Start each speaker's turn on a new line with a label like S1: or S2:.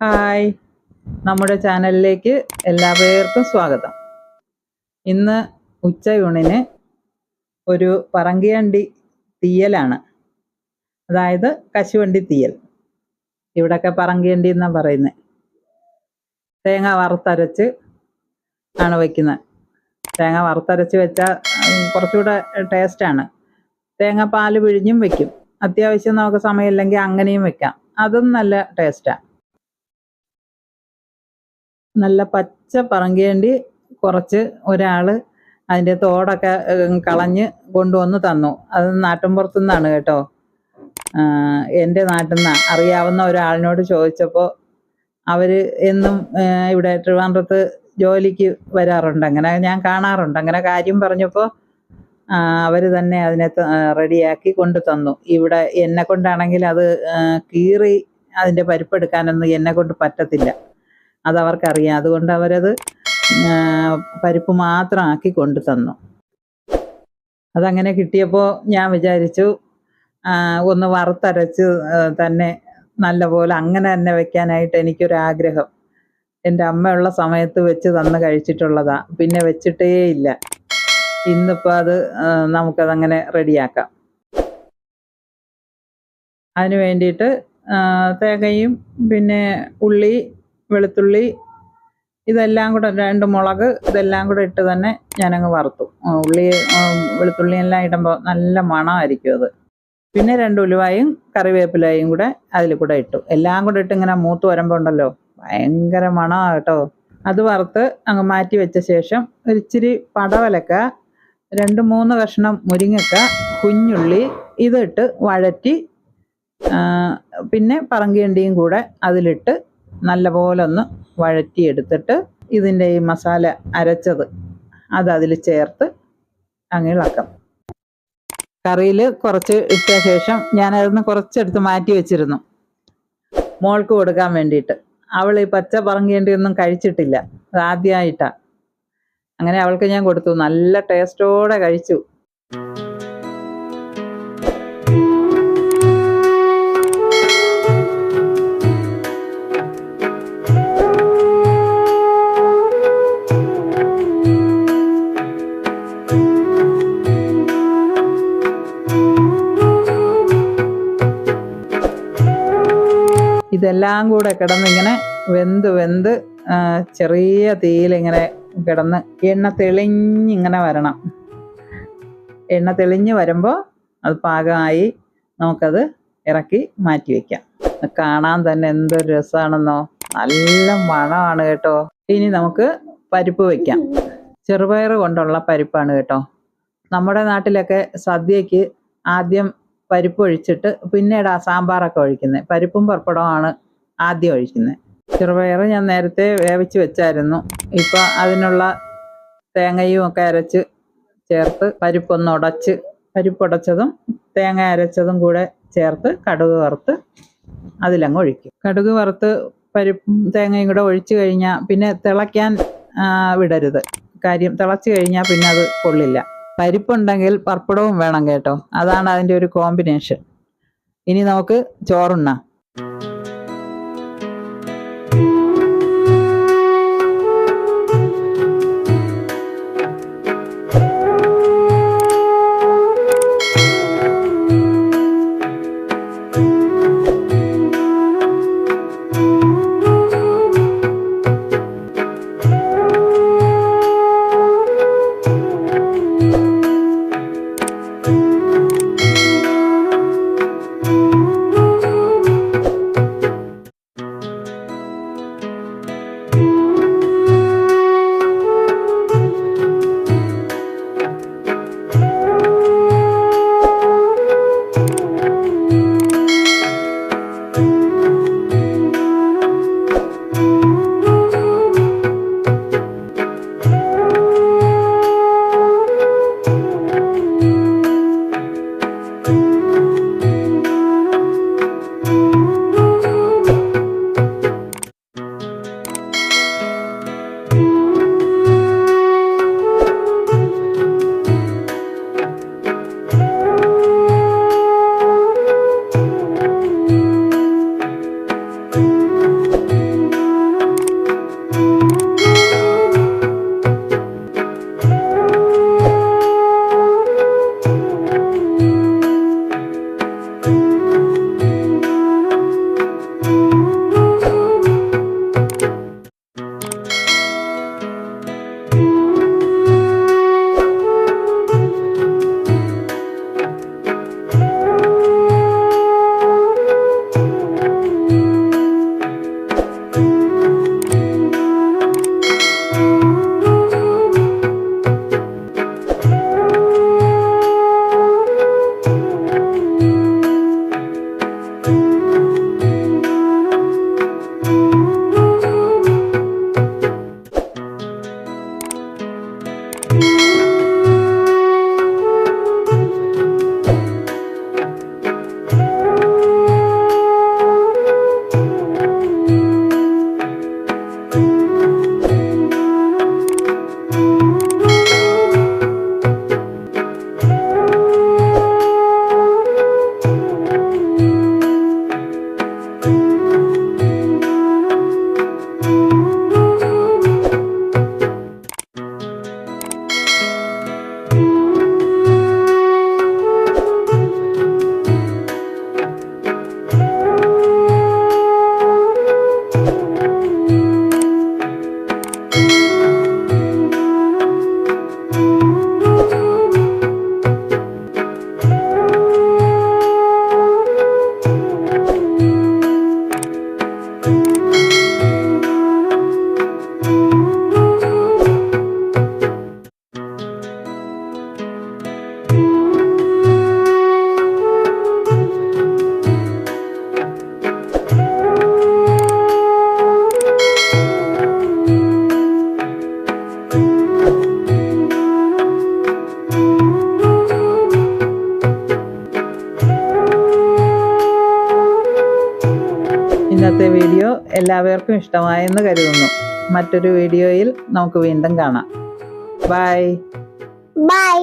S1: Hi. നമ്മുടെ ചാനലിലേക്ക് എല്ലാവർക്കും സ്വാഗതം. ഇന്ന് ഉച്ചയൂണിന് ഒരു പറങ്കിയണ്ടി തീയലാണ്. അതായത് കശുവണ്ടി തീയൽ. ഇവിടൊക്കെ പറങ്കിയണ്ടി എന്നാണ് പറയുന്നത് തേങ്ങ വറുത്തരച്ച് ആണ് വയ്ക്കുന്നത് തേങ്ങ വറുത്തരച്ച് വെച്ചാൽ കുറച്ചുകൂടെ ടേസ്റ്റാണ് തേങ്ങ പാൽ പിഴിഞ്ഞും വെക്കും. അത്യാവശ്യം നമുക്ക് സമയമില്ലെങ്കിൽ അങ്ങനെയും വെക്കാം. അതും നല്ല ടേസ്റ്റാണ് നല്ല പച്ച പറങ്കേണ്ടി കുറച്ച് ഒരാൾ അതിന്റെ തോടൊക്കെ കളഞ്ഞ് കൊണ്ടുവന്ന് തന്നു. അത് നാട്ടിൻപുറത്തു നിന്നാണ് കേട്ടോ. എന്റെ നാട്ടിൽ നിന്നാണ് അറിയാവുന്ന ഒരാളിനോട് ചോദിച്ചപ്പോൾ അവർ എന്നും ഇവിടെ ട്രിവാൻഡ്രത്ത് ജോലിക്ക് വരാറുണ്ട്. അങ്ങനെ ഞാൻ കാണാറുണ്ട്. അങ്ങനെ കാര്യം പറഞ്ഞപ്പോൾ അവർ തന്നെ അതിനെ റെഡിയാക്കി കൊണ്ടു തന്നു. ഇവിടെ എന്നെ കൊണ്ടാണെങ്കിൽ അത് കീറി അതിന്റെ പരിപ്പെടുക്കാനൊന്നും എന്നെ കൊണ്ട് പറ്റത്തില്ല. അതവർക്കറിയാം അതുകൊണ്ട് അവരത് പരിപ്പ് മാത്രം ആക്കി കൊണ്ടു തന്നു. അതങ്ങനെ കിട്ടിയപ്പോൾ ഞാൻ വിചാരിച്ചു ഒന്ന് വറുത്തരച്ച് തന്നെ നല്ലപോലെ അങ്ങനെ തന്നെ വെക്കാനായിട്ട് എനിക്കൊരാഗ്രഹം. എന്റെ അമ്മയുള്ള സമയത്ത് വെച്ച് തന്ന് കഴിച്ചിട്ടുള്ളതാ. പിന്നെ വെച്ചിട്ടേ ഇല്ല. ഇന്നിപ്പോൾ അത് നമുക്കതങ്ങനെ റെഡിയാക്കാം. അതിന് വേണ്ടിയിട്ട് തേങ്ങയും പിന്നെ ഉള്ളി വെളുത്തുള്ളി ഇതെല്ലാം കൂടെ രണ്ട് മുളക് ഇതെല്ലാം കൂടെ ഇട്ട് തന്നെ ഞാനങ്ങ് വറുത്തു. ഉള്ളി വെളുത്തുള്ളി എല്ലാം ഇടുമ്പോൾ നല്ല മണമായിരിക്കും അത്. പിന്നെ രണ്ട് ഉലുവായും കറിവേപ്പിലയും കൂടെ അതിൽ കൂടെ ഇട്ടു. എല്ലാം കൂടെ ഇട്ട് ഇങ്ങനെ മൂത്ത് വരുമ്പോൾ ഉണ്ടല്ലോ ഭയങ്കര മണമാണ് കേട്ടോ. അത് വറുത്ത് അങ്ങ് മാറ്റി വെച്ച ശേഷം ഒരിച്ചിരി പടവലക്ക രണ്ട് മൂന്ന് കഷ്ണം മുരിങ്ങക്ക കുഞ്ഞുള്ളി ഇതിട്ട് വഴറ്റി പിന്നെ പറങ്കിയണ്ടിയും കൂടെ അതിലിട്ട് നല്ലപോലെ ഒന്ന് വഴറ്റിയെടുത്തിട്ട് ഇതിന്റെ ഈ മസാല അരച്ചത്. അത് അതിൽ ചേർത്ത് അങ്ങ് ഇളക്കാം. കറിയിൽ കുറച്ച് ഇട്ട ശേഷം ഞാനതിന്ന് കുറച്ചെടുത്ത് മാറ്റി വെച്ചിരുന്നു. മോൾക്ക് കൊടുക്കാൻ വേണ്ടിയിട്ട്. അവൾ ഈ പച്ച പറങ്കേണ്ടിയൊന്നും കഴിച്ചിട്ടില്ല. അതാദ്യമായിട്ടാണ് അങ്ങനെ അവൾക്ക് ഞാൻ കൊടുത്തു. നല്ല ടേസ്റ്റോടെ കഴിച്ചു. ഇതെല്ലാം കൂടെ കിടന്നിങ്ങനെ വെന്ത് വെന്ത് ചെറിയ തീയിലിങ്ങനെ കിടന്ന് എണ്ണ തെളിഞ്ഞിങ്ങനെ വരണം. എണ്ണ തെളിഞ്ഞ് വരുമ്പോൾ അത് പാകമായി നമുക്കത് ഇറക്കി മാറ്റി വയ്ക്കാം കാണാൻ തന്നെ എന്തൊരു രസമാണെന്നോ നല്ല മണമാണ് കേട്ടോ. ഇനി നമുക്ക് പരിപ്പ് വയ്ക്കാം ചെറുപയർ കൊണ്ടുള്ള പരിപ്പാണ് കേട്ടോ. നമ്മുടെ നാട്ടിലൊക്കെ സദ്യയ്ക്ക് ആദ്യം പരിപ്പ് ഒഴിച്ചിട്ട് പിന്നീട് ആ സാമ്പാറൊക്കെ ഒഴിക്കുന്നത് പരിപ്പും പർപ്പടവുമാണ് ആദ്യം ഒഴിക്കുന്നത് ചെറുപയർ ഞാൻ നേരത്തെ വേവിച്ച് വെച്ചായിരുന്നു. ഇപ്പം അതിനുള്ള തേങ്ങയും ഒക്കെ അരച്ച് ചേർത്ത് പരിപ്പൊന്ന് ഉടച്ച് പരിപ്പുടച്ചതും തേങ്ങ അരച്ചതും കൂടെ ചേർത്ത് കടുക് വറുത്ത് അതിലങ്ങ് ഒഴിക്കും. കടുക് വറുത്ത് പരിപ്പും തേങ്ങയും കൂടെ ഒഴിച്ചു കഴിഞ്ഞാൽ പിന്നെ തിളയ്ക്കാൻ വിടരുത്. കാര്യം തിളച്ച് കഴിഞ്ഞാൽ പിന്നെ അത് കൊള്ളില്ല. പരിപ്പുണ്ടെങ്കിൽ പർപ്പടവും വേണം കേട്ടോ. അതാണ് അതിന്റെ ഒരു കോമ്പിനേഷൻ ഇനി നമുക്ക് ചോറുണ്ണാം. ഇന്നത്തെ വീഡിയോ എല്ലാവർക്കും ഇഷ്ടമായെന്ന് കരുതുന്നു. മറ്റൊരു വീഡിയോയിൽ നമുക്ക് വീണ്ടും കാണാം. Bye
S2: bye